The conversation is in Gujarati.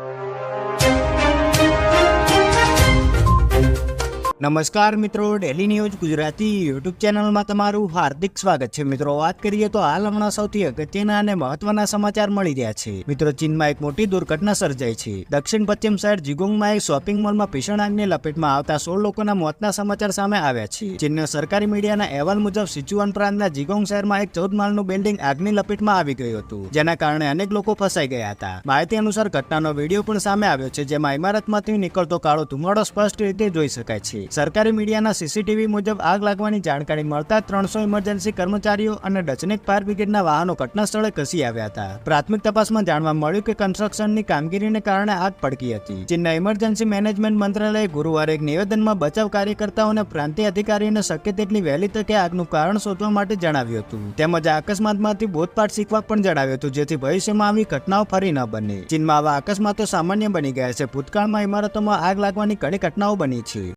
you. નમસ્કાર મિત્રો ડેલી ન્યૂઝ ગુજરાતી યુટ્યુબ ચેનલમાં તમારું હાર્દિક સ્વાગત છે. મિત્રો, વાત કરીએ તો હાલ હમણાં સૌથી અગત્યના અને મહત્વના સમાચાર મળી રહ્યા છે. મિત્રો, ચીનમાં એક મોટી દુર્ઘટના સર્જાઈ છે. દક્ષિણ પશ્ચિમ શહેર જીગોંગમાં એક શોપિંગ મોલમાં ભીષણ આગની લપેટમાં આવતા સોળ લોકોના મોતના સમાચાર સામે આવ્યા છે. ચીનના સરકારી મીડિયાના અહેવાલ મુજબ, સિચુઆન પ્રાંતના જીગોંગ શહેરમાં એક ચૌદ માળનું બિલ્ડિંગ આગની લપેટમાં આવી ગયું હતું, જેના કારણે અનેક લોકો ફસાઈ ગયા હતા. માહિતી અનુસાર, ઘટનાનો વીડિયો પણ સામે આવ્યો છે, જેમાં ઇમારતમાંથી નીકળતો કાળો ધુમાડો સ્પષ્ટ રીતે જોઈ શકાય છે. સરકારી મીડિયાના સીસીટીવી મુજબ આગ લાગવાની જાણકારી મળતા ત્રણસો ઇમરજન્સી કર્મચારીઓ અને ડચનેક ફાયર બ્રિગેડના વાહનો ઘટના સ્થળે ઘસી આવ્યા હતા. પ્રાથમિક તપાસમાં જાણવા મળ્યું કે કન્સ્ટ્રક્શનની કામગીરીને કારણે આગ પડકી હતી. ચીનના ઇમરજન્સી મેનેજમેન્ટ મંત્રાલયે ગુરુવારે એક નિવેદનમાં બચાવ કાર્યકર્તાઓને પ્રાંતીય અધિકારીઓને શક્ય તેટલી વહેલી તકે આગનું કારણ શોધવા માટે જણાવ્યું હતું. તેમજ આ અકસ્માતમાંથી બોધપાઠ શીખવા પણ જણાવ્યું હતું, જેથી ભવિષ્યમાં આવી ઘટનાઓ ફરી ન બને. ચીનમાં આવા અકસ્માતો સામાન્ય બની ગયા છે. ભૂતકાળમાં ઇમારતોમાં આગ લાગવાની ઘણી ઘટનાઓ બની છે.